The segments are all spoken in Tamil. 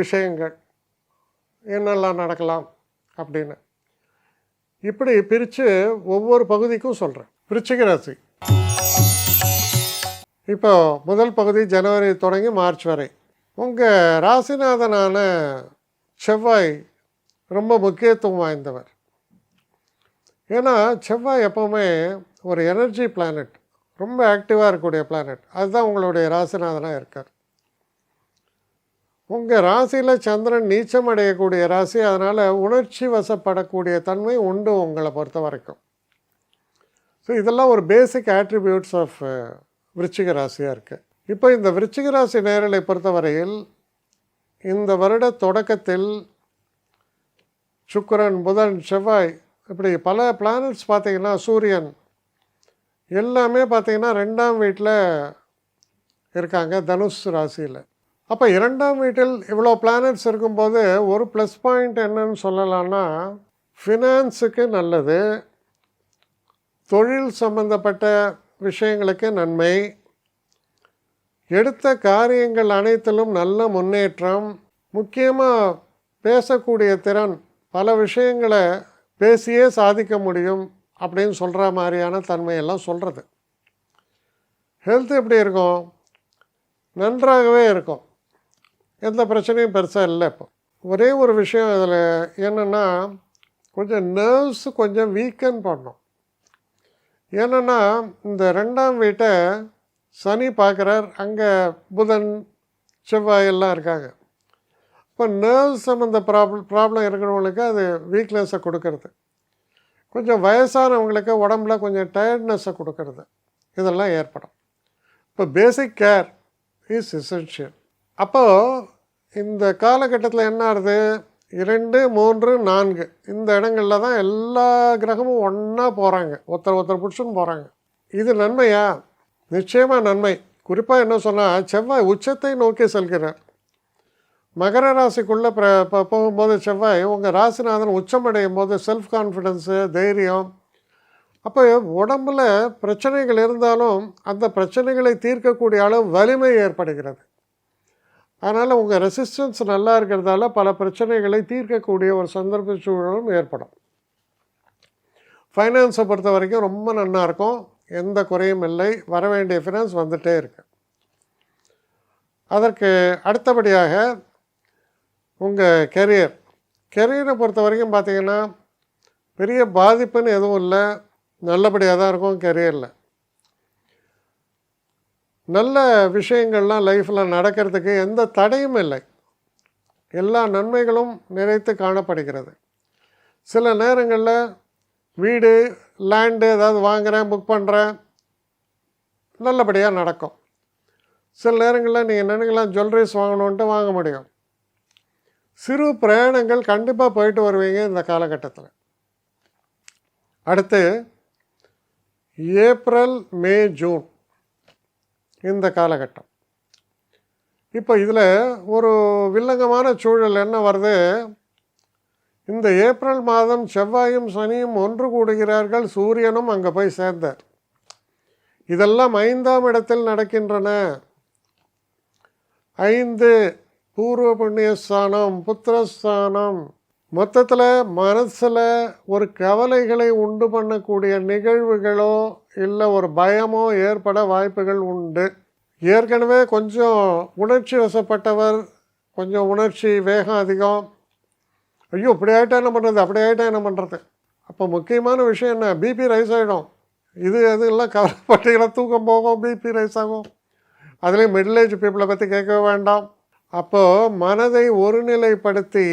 விஷயங்கள். என்னெல்லாம் நடக்கலாம் அப்படின்னு. இப்படி பிரித்து ஒவ்வொரு பகுதிக்கும் சொல்கிறேன் விருச்சிக ராசி. இப்போ முதல் பகுதி ஜனவரி தொடங்கி மார்ச் வரை. உங்கள் ராசிநாதனான செவ்வாய் ரொம்ப முக்கியத்துவம் வாய்ந்தவர். ஏன்னா செவ்வாய் எப்போவுமே ஒரு எனர்ஜி பிளானட் ரொம்ப ஆக்டிவாக இருக்கக்கூடிய பிளானட் அதுதான் உங்களுடைய ராசிநாதனாக இருக்கார். உங்கள் ராசியில் சந்திரன் நீச்சம் அடையக்கூடிய ராசி அதனால் உணர்ச்சி வசப்படக்கூடிய தன்மை உண்டு உங்களை பொறுத்த வரைக்கும். ஸோ இதெல்லாம் ஒரு பேசிக் ஆட்ரிபியூட்ஸ் ஆஃப் விருச்சிக ராசியாக இருக்குது இப்போ இந்த விருச்சிக ராசி நேரலை பொறுத்தவரையில் இந்த வருட தொடக்கத்தில் சுக்கரன் புதன் செவ்வாய் இப்படி பல பிளானட்ஸ் பார்த்திங்கன்னா சூரியன் எல்லாமே பார்த்திங்கன்னா ரெண்டாம் வீட்டில் இருக்காங்க தனுஷ் ராசியில். அப்போ இரண்டாம் வீட்டில் இவ்வளோ பிளானட்ஸ் இருக்கும்போது ஒரு ப்ளஸ் பாயிண்ட் என்னன்னு சொல்லலாம்னா ஃபினான்ஸுக்கு நல்லது தொழில் சம்பந்தப்பட்ட விஷயங்களுக்கு நன்மை எடுத்த காரியங்கள் அனைத்திலும் நல்ல முன்னேற்றம் முக்கியமாக பேசக்கூடிய திறன் பல விஷயங்களை பேசியே சாதிக்க முடியும் அப்படின்னு சொல்கிற மாதிரியான தன்மையெல்லாம் சொல்கிறது ஹெல்த் எப்படி இருக்கும்? நன்றாகவே இருக்கும். எந்த பிரச்சனையும் பெருசாக இல்லை இப்போ. ஒரே ஒரு விஷயம் இதில் என்னென்னா கொஞ்சம் நர்வ்ஸ் கொஞ்சம் வீக்கன் பண்ணும் ஏன்னா இந்த ரெண்டாம் வீட்டை சனி பார்க்குறார் அங்கே புதன் செவ்வாய் எல்லாம் இருக்காங்க. இப்போ நர்வ் சம்மந்த ப்ராப்ளம் ப்ராப்ளம் இருக்கிறவங்களுக்கு அது வீக்னஸை கொடுக்கறது. கொஞ்சம் வயசானவங்களுக்கு உடம்புல கொஞ்சம் டயர்ட்னஸை கொடுக்கறது. இதெல்லாம் ஏற்படும். இப்போ பேசிக் கேர் இஸ் எசென்ஷியல் அப்போது இந்த காலகட்டத்தில் என்ன ஆகுது? இரண்டு மூன்று நான்கு. இந்த இடங்களில் தான் எல்லா கிரகமும் ஒன்றா போகிறாங்க ஒருத்தர் ஒருத்தர் பிடிச்சுன்னு போகிறாங்க இது நன்மையா? நிச்சயமாக நன்மை. குறிப்பாக என்ன சொன்னால் செவ்வாய் உச்சத்தை நோக்கி செல்கிறார். மகர ராசிக்குள்ளே பிர போகும்போது செவ்வாய் உங்கள் ராசிநாதன் உச்சமடையும் போது செல்ஃப் கான்ஃபிடென்ஸு தைரியம். அப்போ உடம்பில் பிரச்சனைகள் இருந்தாலும் அந்த பிரச்சனைகளை தீர்க்கக்கூடிய அளவு வலிமை ஏற்படுகிறது. அதனால் உங்கள் ரெசிஸ்டன்ஸ் நல்லா இருக்கிறதால பல பிரச்சனைகளை தீர்க்கக்கூடிய ஒரு சந்தர்ப்ப சூழலும் ஏற்படும். ஃபைனான்ஸை பொறுத்த வரைக்கும் ரொம்ப நன்னாக இருக்கும். எந்த குறையும் இல்லை. வர வேண்டிய ஃபினான்ஸ் வந்துகிட்டே இருக்கு. அதற்கு அடுத்தபடியாக உங்கள் கெரியர் கெரியரை பொறுத்த வரைக்கும் பார்த்தீங்கன்னா பெரிய பாதிப்புன்னு எதுவும் இல்லை. நல்லபடியாக தான் இருக்கும் கெரியரில் நல்ல விஷயங்கள்லாம் லைஃப்பில் நடக்கிறதுக்கு எந்த தடையும் இல்லை. எல்லா நன்மைகளும் நிறைத்து காணப்படுகிறது. சில நேரங்களில் வீடு லேண்டு ஏதாவது வாங்குகிறேன் புக் பண்ணுறேன் நல்லபடியாக நடக்கும். சில நேரங்களில் நீங்கள் நினைக்கலாம் ஜுவல்லரிஸ் வாங்கணுன்ட்டு வாங்க முடியும். சிறு பிரயாணங்கள் கண்டிப்பாக போயிட்டு வருவீங்க இந்த காலகட்டத்தில். அடுத்து ஏப்ரல் மே ஜூன். இந்த காலகட்டம். இப்போ இதில் ஒரு வில்லங்கமான சூழல் என்ன வருது? இந்த ஏப்ரல் மாதம் செவ்வாயும் சனியும் ஒன்று கூடுகிறார்கள் சூரியனும் அங்கே போய் சேர்ந்தார். இதெல்லாம் ஐந்தாம் இடத்தில் நடக்கின்றன. ஐந்து பூர்வ புண்ணியஸ்தானம் புத்திரஸ்தானம் மொத்தத்தில் மனசில் ஒரு கவலைகளை உண்டு பண்ணக்கூடிய நிகழ்வுகளோ இல்லை ஒரு பயமோ ஏற்பட வாய்ப்புகள் உண்டு. ஏற்கனவே கொஞ்சம் உணர்ச்சி வசப்பட்டவர் கொஞ்சம் உணர்ச்சி வேகம் அதிகம். ஐயோ இப்படி ஆகிட்டா என்ன பண்ணுறது அப்படி ஆகிட்டா என்ன பண்ணுறது அப்போ முக்கியமான விஷயம் என்ன? பிபி ரைஸ் ஆகிடும் இது எதுவும் எல்லாம் கவலைப்பட்டீங்கன்னா தூக்கம் போகும். பிபி ரைஸ் ஆகும். அதுலேயும் மிடில் ஏஜ் பீப்புளை பற்றி கேட்க வேண்டாம். அப்போது மனதை ஒருநிலைப்படுத்தி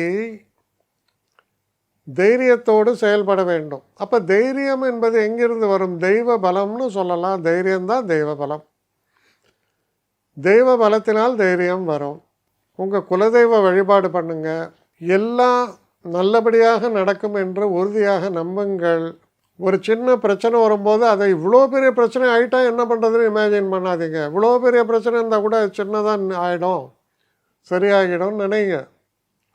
தைரியத்தோடு செயல்பட வேண்டும். அப்போ தைரியம் என்பது எங்கிருந்து வரும்? தெய்வ பலம்னு சொல்லலாம். தைரியம்தான் தெய்வ பலம். தெய்வ பலத்தினால் தைரியம் வரும். உங்கள் குலதெய்வ வழிபாடு பண்ணுங்க. எல்லாம் நல்லபடியாக நடக்கும் என்று உறுதியாக நம்புங்கள். ஒரு சின்ன பிரச்சனை வரும்போது அதை இவ்வளோ பெரிய பிரச்சனை ஆகிட்டா என்ன பண்ணுறதுன்னு இமேஜின் பண்ணாதீங்க. இவ்வளோ பெரிய பிரச்சனை இருந்தால் கூட சின்னதாக ஆகிடும் சரியாகிடும் நினைங்க.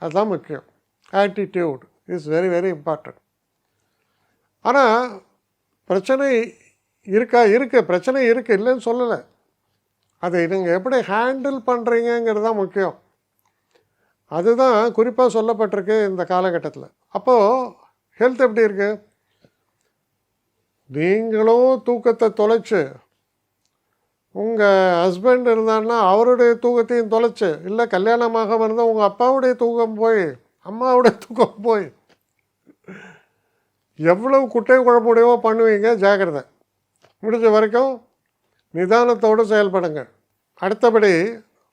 அதுதான் முக்கியம். Attitude is very very important. ஆனால் பிரச்சனை இருக்கா? இருக்குது பிரச்சனை இருக்குது இல்லைன்னு சொல்லலை. அதை நீங்கள் எப்படி ஹேண்டில் பண்ணுறீங்கிறது தான் முக்கியம். அதுதான் குறிப்பாக சொல்லப்பட்டிருக்கு இந்த காலகட்டத்தில். அப்போது ஹெல்த் எப்படி இருக்குது நீங்களும் தூக்கத்தை தொலைச்சு உங்கள் ஹஸ்பண்ட் இருந்தான்னா அவருடைய தூக்கத்தையும் தொலைச்சு இல்லை கல்யாணமாக இருந்தால் உங்கள் அப்பாவுடைய தூக்கம் போய் அம்மாவுடைய தூக்கம் போய் எவ்வளவு குட்டை குழம்புடையவோ பண்ணுவீங்க ஜாக்கிரதை. முடிஞ்ச வரைக்கும் நிதானத்தோடு செயல்படுங்க. அடுத்தபடி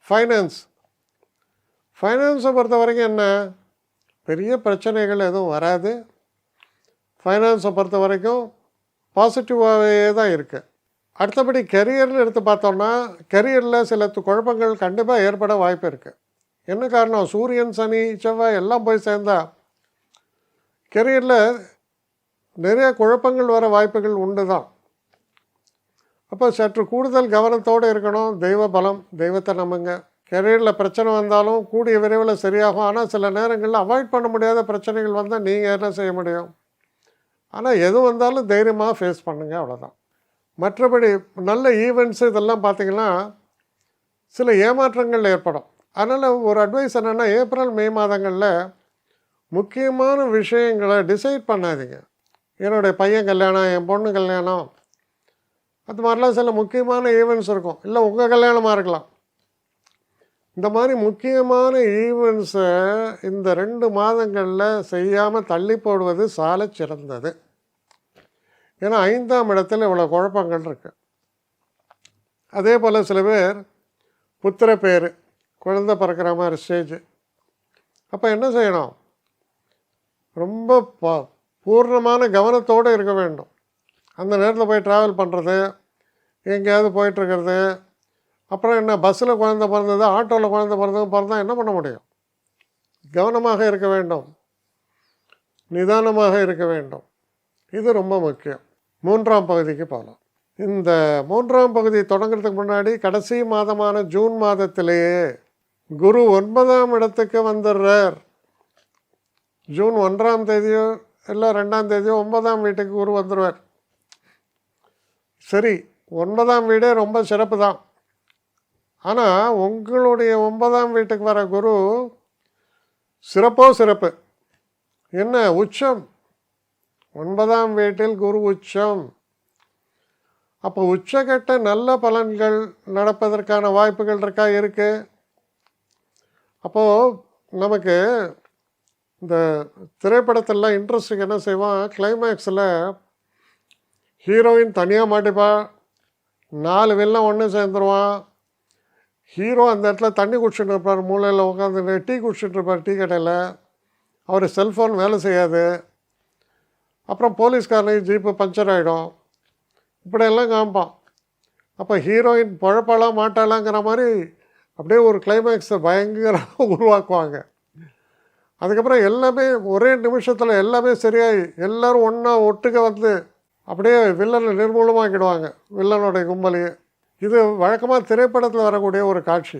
ஃபைனான்ஸ் ஃபைனான்ஸை பொறுத்த வரைக்கும் என்ன? பெரிய பிரச்சனைகள் எதுவும் வராது. ஃபைனான்ஸை பொறுத்த வரைக்கும் பாசிட்டிவாகவே தான் இருக்குது அடுத்தபடி கெரியர்னு எடுத்து பார்த்தோம்னா கெரியரில் சில குழப்பங்கள் கண்டிப்பாக ஏற்பட வாய்ப்பு இருக்குது என்ன காரணம்? சூரியன் சனி செவ்வாய் எல்லாம் போய் சேர்ந்தா கெரியரில் நிறைய குழப்பங்கள் வர வாய்ப்புகள் உண்டு தான் அப்போ சற்று கூடுதல் கவனத்தோடு இருக்கணும். தெய்வ பலம் தெய்வத்தை நம்புங்க. கெரியரில் பிரச்சனை வந்தாலும் கூடிய விரைவில் சரியாகும். ஆனால் சில நேரங்களில் அவாய்ட் பண்ண முடியாத பிரச்சனைகள் வந்தால் நீங்கள் என்ன செய்ய முடியும்? ஆனால் எது வந்தாலும் தைரியமாக ஃபேஸ் பண்ணுங்கள் அவ்வளோதான் மற்றபடி நல்ல ஈவெண்ட்ஸ் இதெல்லாம் பார்த்திங்கன்னா சில ஏமாற்றங்கள் ஏற்படும். அதனால் ஒரு அட்வைஸ் என்னென்னா ஏப்ரல் மே மாதங்களில் முக்கியமான விஷயங்களை டிசைட் பண்ணாதீங்க. என்னுடைய பையன் கல்யாணம் என் பொண்ணு கல்யாணம். அது மாதிரிலாம் சில முக்கியமான ஈவெண்ட்ஸ் இருக்கும். இல்லை உங்கள் கல்யாணமாக இருக்கலாம். இந்த மாதிரி முக்கியமான ஈவெண்ட்ஸை இந்த ரெண்டு மாதங்களில் செய்யாமல் தள்ளி போடுவது சால சிறந்தது. ஏன்னா ஐந்தாம் இடத்துல இவ்வளோ குழப்பங்கள் இருக்கு. அதே போல் சில பேர் புத்திர பேர் குழந்தை பிறக்கிற மாதிரி ஸ்டேஜ் அப்போ என்ன செய்யணும்? ரொம்ப ப பூர்ணமான கவனத்தோடு இருக்க வேண்டும். அந்த நேரத்தில் போய் ட்ராவல் பண்ணுறது எங்கேயாவது போயிட்டுருக்கிறது அப்புறம் என்ன பஸ்ஸில் குழந்த பிறந்தது ஆட்டோவில் குழந்த பிறந்தது பிறந்தா என்ன பண்ண முடியும்? கவனமாக இருக்க வேண்டும். நிதானமாக இருக்க வேண்டும். இது ரொம்ப முக்கியம். மூன்றாம் பகுதிக்கு போகலாம் இந்த மூன்றாம் பகுதி தொடங்குறதுக்கு முன்னாடி கடைசி மாதமான ஜூன் மாதத்திலேயே குரு ஒன்பதாம் இடத்துக்கு வந்துடுறார் ஜூன் ஒன்றாம் தேதியோ இல்லை ரெண்டாம் தேதி ஒன்பதாம் வீட்டுக்கு குரு வந்துடுவார் சரி ஒன்பதாம் வீடே ரொம்ப சிறப்பு தான். ஆனால் உங்களுடைய ஒன்பதாம் வீட்டுக்கு வர குரு சிறப்போ சிறப்பு. என்ன? உச்சம். ஒன்பதாம் வீட்டில் குரு உச்சம். அப்போ உச்சகட்ட நல்ல பலன்கள் நடப்பதற்கான வாய்ப்புகள் இருக்கா? இருக்குது அப்போது நமக்கு இந்த திரைப்படத்திலாம் இன்ட்ரெஸ்டிங் என்ன செய்வான்? கிளைமேக்ஸில் ஹீரோயின் தனியாக மாட்டிப்பா. நாலு வில்லன் ஒன்று சேர்ந்துருவான். ஹீரோ அந்த இடத்துல தண்ணி குடிச்சுட்டு இருப்பார் மூலையில் உட்காந்து டீ குடிச்சுட்டு இருப்பார் டீ கடையில். அவர் செல்ஃபோன் வேலை செய்யாது. அப்புறம் போலீஸ்காரனுக்கு ஜீப்பு பஞ்சர் ஆகிடும் இப்படியெல்லாம் காமிப்பான். அப்போ ஹீரோயின் பழப்பாலாம் மாட்டாளாங்கிற மாதிரி அப்படியே ஒரு கிளைமேக்ஸை பயங்கரமாக உருவாக்குவாங்க. அதுக்கப்புறம் எல்லாமே ஒரே நிமிஷத்தில் எல்லாமே சரியாகி எல்லோரும் ஒன்றா ஒட்டுக்க வந்து அப்படியே வில்லனை நிர்மூலமாக்கிடுவாங்க வில்லனுடைய கும்பலையே. இது வழக்கமாக திரைப்படத்தில் வரக்கூடிய ஒரு காட்சி.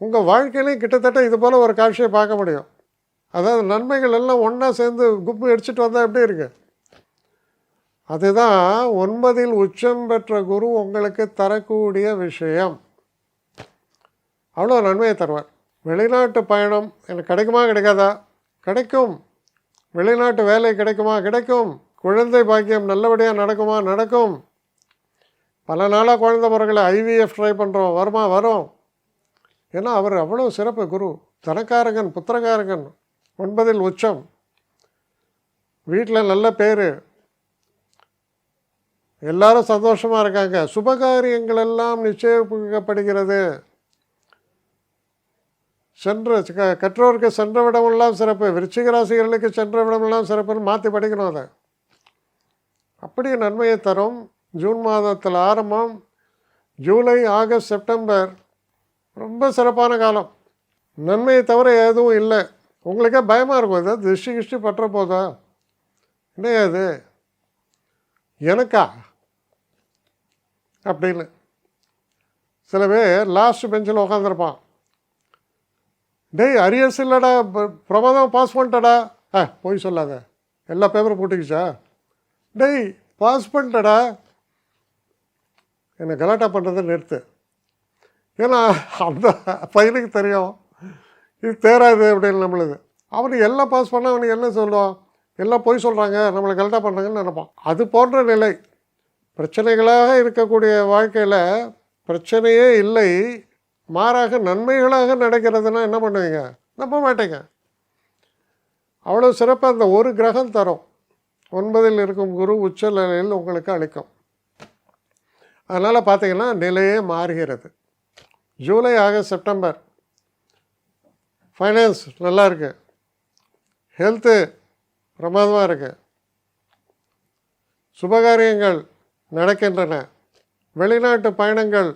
உங்கள் வாழ்க்கையிலையும் கிட்டத்தட்ட இது போல் ஒரு காட்சியை பார்க்க முடியும். அதாவது நன்மைகள் எல்லாம் ஒன்றா சேர்ந்து குப்பு அடிச்சுட்டு வந்தால் எப்படி இருக்கு? அதுதான் ஒன்பதில் உச்சம் பெற்ற குரு உங்களுக்கு தரக்கூடிய விஷயம். அவ்வளோ நன்மையை தருவார். வெளிநாட்டு பயணம் எனக்கு கிடைக்குமா கிடைக்காதா? கிடைக்கும். வெளிநாட்டு வேலை கிடைக்குமா கிடைக்கும். குழந்தை பாக்கியம் நல்லபடியாக நடக்குமா நடக்கும். பல நாளாக குழந்தை பிறகுல ஐவிஎஃப் ட்ரை பண்ணுறோம் வருமா வரும். ஏன்னா அவர் அவ்வளோ சிறப்பு குரு. தனக்காரகன் புத்திரக்காரகன். ஒன்பதில் உச்சம். வீட்டில் நல்ல பேர். எல்லாரும் சந்தோஷமாக இருக்காங்க. சுபகாரியங்கள் எல்லாம் நிச்சயிக்கப்படுகிறது. சென்ற க- கற்றோருக்கு சென்ற விடமெல்லாம் சிறப்பு. விருச்சிக ராசிகளுக்கு சென்ற விடமெல்லாம் சிறப்புன்னு மாற்றி படிக்கணும் அதை. அப்படியே நன்மையை தரும். ஜூன் மாதத்தில் ஆரம்பம். July August September. ரொம்ப சிறப்பான காலம். நன்மையை தவிர எதுவும் இல்லை. உங்களுக்கே பயமாக இருக்கும். இது திருஷ்டி கிஷ்டி பற்ற போதா? என்னையா இது? எனக்கா? அப்படின்னு. சில பேர் லாஸ்ட் பெஞ்சில் உட்காந்துருப்பான் டேய் அரியர்ஸ் இல்லைடா பிரமாதம் பாஸ் பண்ணிட்டடா. ஆ போய் சொல்லாத. எல்லா பேப்பரும் போட்டுக்கிச்சா? டேய் பாஸ் பண்ணிட்டடா. என்னை கலாட்டா பண்ணுறதை நிறுத்து. ஏன்னா அந்த பையனுக்கு தெரியும். இது தேராது அப்படின்னு நம்மளுது. அவனுக்கு எல்லாம் பாஸ் பண்ணால் அவனுக்கு என்ன சொல்லுவான்? எல்லாம் போய் சொல்கிறாங்க நம்மளை கரெக்டாக பண்ணுறாங்கன்னு நினைப்பான். அது போன்ற நிலை. பிரச்சனைகளாக இருக்கக்கூடிய வாழ்க்கையில் பிரச்சனையே இல்லை. மாறாக நன்மைகளாக நடக்கிறதுனா என்ன பண்ணுவீங்க? நம்ப மாட்டேங்க. அவ்வளோ சிறப்பாக அந்த ஒரு கிரகம் தரும். ஒன்பதில் இருக்கும் குரு உச்ச நிலையில் உங்களுக்கு அளிக்கும். அதனால் பார்த்தீங்கன்னா நிலையே மாறுகிறது. July August September. ஃபைனான்ஸ் நல்லா இருக்குது ஹெல்த்து பிரமாதமாக இருக்குது சுபகாரியங்கள் நடக்கின்றன. வெளிநாட்டு பயணங்கள்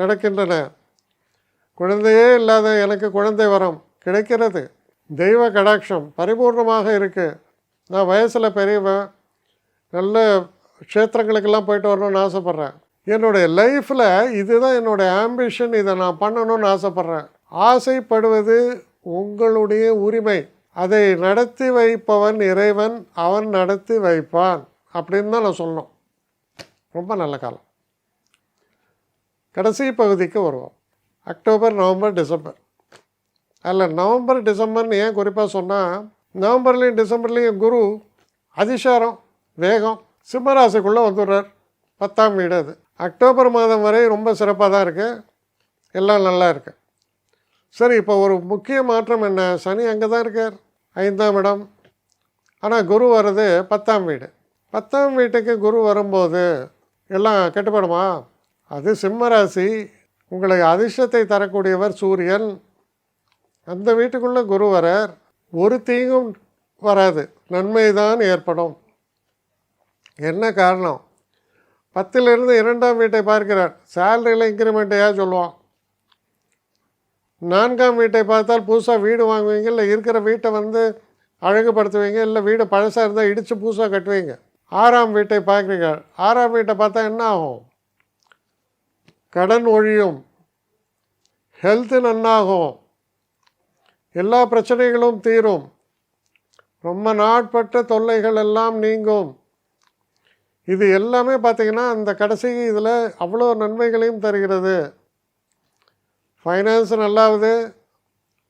நடக்கின்றன. குழந்தையே இல்லாத எனக்கு குழந்தை வரம் கிடைக்கிறது. தெய்வ கடாட்சம் பரிபூர்ணமாக இருக்குது நான் வயசில் பெரியவன். நல்ல க்ஷேத்திரங்களுக்கெல்லாம் போயிட்டு வரணும்னு ஆசைப்பட்றேன். என்னுடைய லைஃப்பில் இதுதான் என்னுடைய ஆம்பிஷன் இதை நான் பண்ணணும்னு ஆசைப்பட்றேன். ஆசைப்படுவது உங்களுடைய உரிமை. அதை நடத்தி வைப்பவன் இறைவன் அவன் நடத்தி வைப்பான் அப்படின்னு தான் நான் சொல்லணும். ரொம்ப நல்ல காலம். கடைசி பகுதிக்கு வருவோம். October November December. அதில் நவம்பர் டிசம்பர்னு ஏன் குறிப்பாக சொன்னால் நவம்பர்லேயும் டிசம்பர்லேயும் குரு அதிசாரம் வேகம் சிம்மராசிக்குள்ளே வந்துடுறார். பத்தாம் வீடு அது. அக்டோபர் மாதம் வரை ரொம்ப சிறப்பாக தான் இருக்குது எல்லாம் நல்லா இருக்கு. சரி இப்போ ஒரு முக்கிய மாற்றம் என்ன? சனி அங்கே தான் இருக்கார். ஐந்தாம் இடம். ஆனால் குரு வர்றது பத்தாம் வீடு. பத்தாம் வீட்டுக்கு குரு வரும்போது எல்லாம் கெட்டுப்படுமா அது சிம்மராசி உங்களுக்கு அதிர்ஷ்டத்தை தரக்கூடியவர் சூரியன். அந்த வீட்டுக்குள்ளே குரு வரார். ஒரு தீங்கும் வராது. நன்மை தான் ஏற்படும். என்ன காரணம்? பத்திலிருந்து இரண்டாம் வீட்டை பார்க்கிறார். சேலரியில் இன்க்ரிமெண்ட்டையாக சொல்லுவான்? நான்காம் வீட்டை பார்த்தால் புதுசாக வீடு வாங்குவீங்க இல்லை இருக்கிற வீட்டை வந்து அழகுபடுத்துவீங்க இல்லை வீடு பழசாக இருந்தால் இடித்து புதுசாக கட்டுவீங்க. ஆறாம் வீட்டை பார்க்குறீங்க ஆறாம் வீட்டை பார்த்தா என்ன ஆகும்? கடன் ஒழியும் ஹெல்த்து நன்னாகும் எல்லா பிரச்சனைகளும் தீரும். ரொம்ப நாட்பட்ட தொல்லைகள் எல்லாம் நீங்கும். இது எல்லாமே பார்த்தீங்கன்னா அந்த கடைசி இதில் அவ்வளோ நன்மைகளையும் தருகிறது. ஃபைனான்ஸ் நல்லாவுது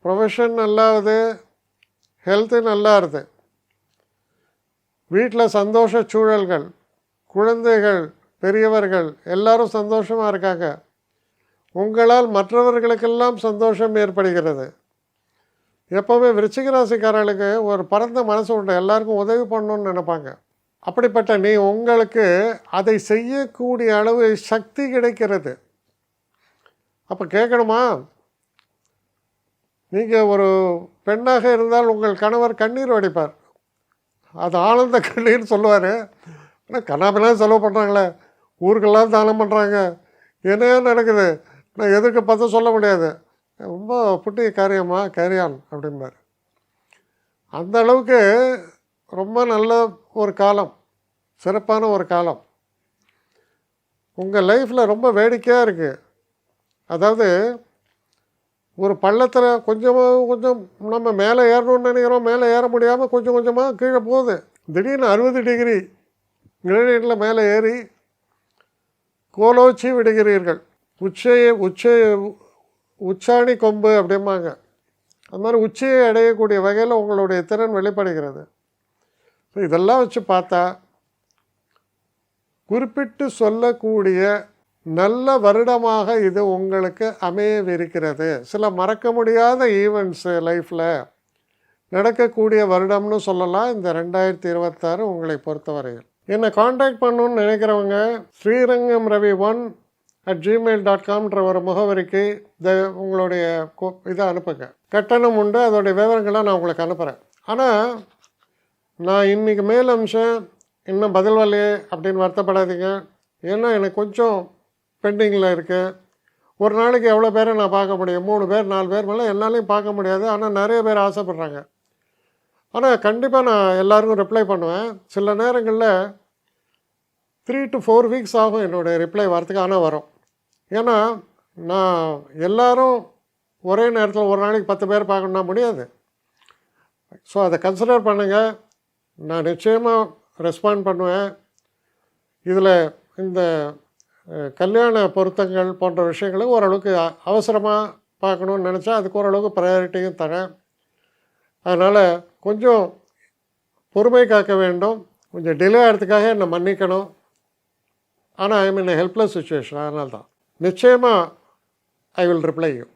ப்ரொஃபஷன் நல்லாவுது ஹெல்த்து நல்லா இருக்குது வீட்டில் சந்தோஷ சூழல்கள் குழந்தைகள் பெரியவர்கள் எல்லாரும் சந்தோஷமாக இருக்காங்க. உங்களால் மற்றவர்களுக்கெல்லாம் சந்தோஷம் ஏற்படுகிறது. எப்போவுமே விருச்சிக ராசிக்காரர்களுக்கு ஒரு பரந்த மனசு உண்டு. எல்லாருக்கும் உதவி பண்ணணும்னு நினைப்பாங்க. அப்படிப்பட்ட நீ உங்களுக்கு அதை செய்யக்கூடிய அளவு சக்தி கிடைக்கிறது. அப்போ கேட்கணுமா நீங்கள் ஒரு பெண்ணாக இருந்தால் உங்கள் கணவர் கண்ணீர் வடிப்பார். அது ஆனந்த கண்ணீர் சொல்லுவார். ஆனால் கண்ணாபெல்லாம் செலவு பண்ணுறாங்களே ஊருக்கெல்லாம் தானம் பண்ணுறாங்க என்ன நடக்குது? நான் எதிர்க்க பார்த்து சொல்ல முடியாது. ரொம்ப புட்டிய காரியமா கேரியான் அப்படிம்பார். அந்த அளவுக்கு ரொம்ப நல்ல ஒரு காலம். சிறப்பான ஒரு காலம். உங்கள் லைஃப்பில் ரொம்ப வேடிக்கையாக இருக்குது அதாவது ஒரு பள்ளத்தில் கொஞ்சமாக கொஞ்சம் நம்ம மேலே ஏறணும்னு நினைக்கிறோம். மேலே ஏற முடியாமல் கொஞ்சம் கொஞ்சமாக கீழே போகுது. திடீர்னு அறுபது டிகிரி நிழலில் மேலே ஏறி கோலோச்சி விடுகிறீர்கள். உச்சையை உச்சை உச்சாணி கொம்பு அப்படிம்பாங்க. அது மாதிரி உச்சியை அடையக்கூடிய வகையில் உங்களுடைய திறன் வெளிப்படுகிறது. ஸோ இதெல்லாம் வச்சு பார்த்தா குறிப்பிட்டு சொல்லக்கூடிய நல்ல வருடமாக இது உங்களுக்கு அமையவிருக்கிறது. சில மறக்க முடியாத ஈவெண்ட்ஸு லைஃப்பில் நடக்கக்கூடிய வருடம்னு சொல்லலாம். இந்த ரெண்டாயிரத்தி இருபத்தாறு உங்களை பொறுத்தவரையில். என்னை காண்டாக்ட் பண்ணணும்னு நினைக்கிறவங்க Srirangam Ravi one at Gmail dot காம்ன்ற ஒரு முகவரிக்கு த உங்களுடைய இதை அனுப்புங்க. கட்டணம் உண்டு அதோடைய விவரங்களை நான் உங்களுக்கு அனுப்புகிறேன் ஆனால் நான் இன்றைக்கி மேல் அம்சம் இன்னும் பதில் வரலையே அப்படின்னு வருத்தப்படாதீங்க. ஏன்னா எனக்கு கொஞ்சம் பெண்டிங்கில் இருக்குது ஒரு நாளைக்கு எவ்வளோ பேரை நான் பார்க்க முடியும்? மூணு பேர் நாலு பேர் மேலே என்னாலையும் பார்க்க முடியாது. ஆனால் நிறைய பேர் ஆசைப்பட்றாங்க. ஆனால் கண்டிப்பாக நான் எல்லாருக்கும் ரிப்ளை பண்ணுவேன். சில நேரங்களில் த்ரீ டு ஃபோர் வீக்ஸ் ஆகும் என்னுடைய ரிப்ளை வரத்துக்கு ஆனால் வரும். ஏன்னா நான் எல்லோரும் ஒரே நேரத்தில் ஒரு நாளைக்கு பத்து பேர் பார்க்கணுன்னா முடியாது. ஸோ அதை கன்சிடர் பண்ணுங்கள் நான் நிச்சயமாக ரெஸ்பாண்ட் பண்ணுவேன். இதில் இந்த கல்யாண பொருத்தங்கள் போன்ற விஷயங்களை ஓரளவுக்கு அவசரமாக பார்க்கணுன்னு நினச்சா அதுக்கு ஓரளவுக்கு ப்ரையாரிட்டியும் தரேன். அதனால் கொஞ்சம் பொறுமை காக்க வேண்டும். கொஞ்சம் டிலே ஆகிறதுக்காக என்னை மன்னிக்கணும். ஆனால் ஐ மீன் ஹெல்ப்லெஸ் சுச்சுவேஷன் அதனால தான் நிச்சயமாக ஐ வில் ரிப்ளை யூ